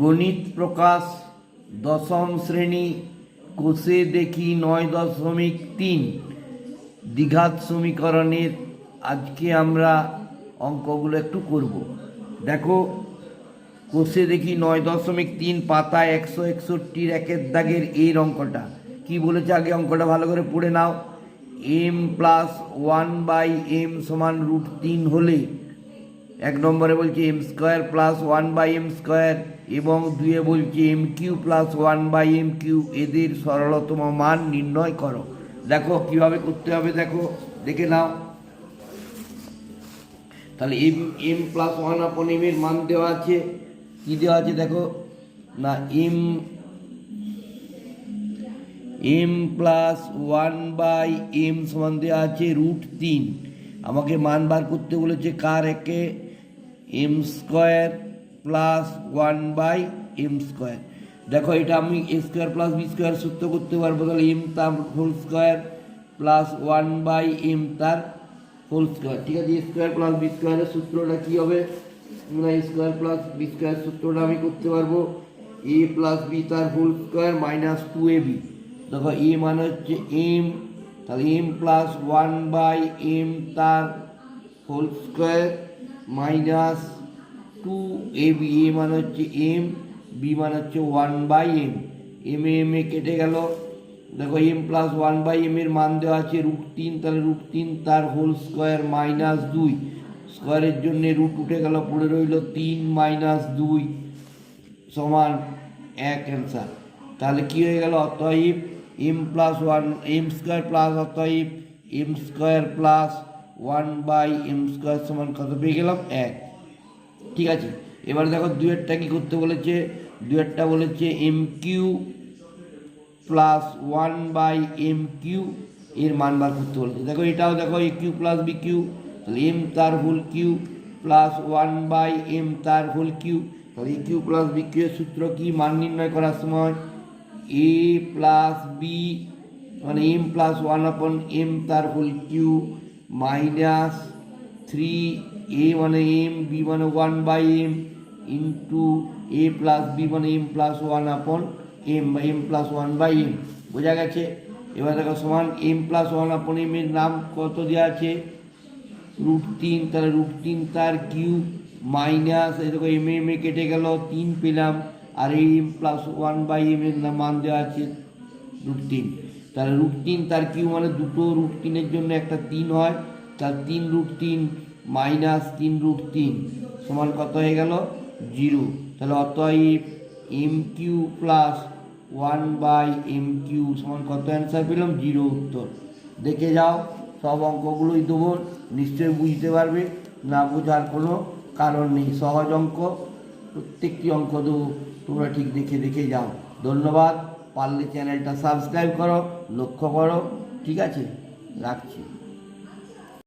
গণিত প্রকাশ, দশম শ্রেণি, কোষে দেখি নয় দশমিক তিন। দ্বিঘাত সমীকরণের আজকে আমরা অঙ্কগুলো একটু করব। দেখো, কোষে দেখি নয় দশমিক তিন পাতা একশো একষট্টির একের দাগের এই অঙ্কটা। কি বলেছে আগে অঙ্কটা ভালো করে পড়ে নাও? M plus one by m সমান রুট তিন হলে এক নম্বরে বলছে m square plus one by m square এবং দুয়ে বলছে m cube plus one by m cube এদের সরলতম মান নির্ণয় করো। দেখো, কীভাবে করতে হবে দেখো, দেখে নাও। তাহলে m m plus one upon m এর মান দেওয়া আছে। কি দেওয়া আছে দেখো? না m m plus one by m সমান দেওয়া আছে রুট তিন। আমাকে মান বার করতে বলেছে কার একে? M square plus one by m square দেখো, এটা আমি a square plus b square সূত্র করতে পারব। তাহলে এম তার whole square plus one by m তার হোল স্কোয়ার ঠিক আছে এ স্কোয়ার প্লাস বি স্কোয়ারের সূত্রটা কী হবে? না a square plus b square সূত্রটা আমি করতে পারব। এ প্লাস বি তার whole square minus two a b দেখো এ মানে হচ্ছে এম তাহলে m plus one by m তার whole square minus two a b, a মানে হচ্ছে এম, বি মানে হচ্ছে one by m. M a m a কেটে গেল। দেখো, m plus one by m এর মান দেওয়া আছে রুট তিন, তাহলে রুট তিন, তার হোল স্কোয়ার মাইনাস দুই। স্কোয়ারের জন্য রুট উঠে গেল, পড়ে রইল তিন মাইনাস দুই সমান এক অ্যান্সার তাহলে কি হয়ে গেল? অতএব m plus one m square plus অতএব m square plus one by m square সমান কত? পেয়ে গেলাম এক। ঠিক আছে? এবার দেখো দুয়েরটা কী করতে বলেছে? দুয়েরটা বলেছে M Q plus one by M Q এর মান বার করতে বলেছে। দেখো এটাও দেখো A Q plus B Q. তাহলে এম তার whole Q plus one by M তার হোল কিউ। তাহলে A Q plus B Q এর সূত্র কি? মান নির্ণয় করার সময় এ প্লাস বি মানে M plus one upon M তার whole Q minus three A মানে এম বি মানে one by M into A plus B মানে M plus one upon M বা M plus one by M বোঝা গেছে? এবার দেখো সমান M plus one upon M এর নাম কত দেওয়া আছে? রুট তিন, তাহলে রুট তিন তার কিউ মাইনাস এই দেখো এম এম এ কেটে গেল, তিন পেলাম। আর এই M plus one by M এর নাম মান দেওয়া আছে রুট তিন। তাহলে রুট তিন, তার কিউ মানে দুটো রুট তিনের জন্য একটা তিন হয়। তার তিন রুট তিন মাইনাস তিন রুট তিন সমান কত হয়ে গেল? জিরো তাহলে অতএব M Q plus one by M Q সমান কত অ্যান্সার পেলাম? জিরো উত্তর। দেখে যাও, সব অঙ্কগুলোই দেবো নিশ্চয়ই বুঝতে পারবে, না বোঝার কোনো কারণ নেই, সহজ অঙ্ক। প্রত্যেকটি অঙ্ক দেবো তোমরা ঠিক দেখে দেখে যাও। ধন্যবাদ। পারলে চ্যানেলটা সাবস্ক্রাইব করো লক্ষ্য করো ঠিক আছে? রাখছি।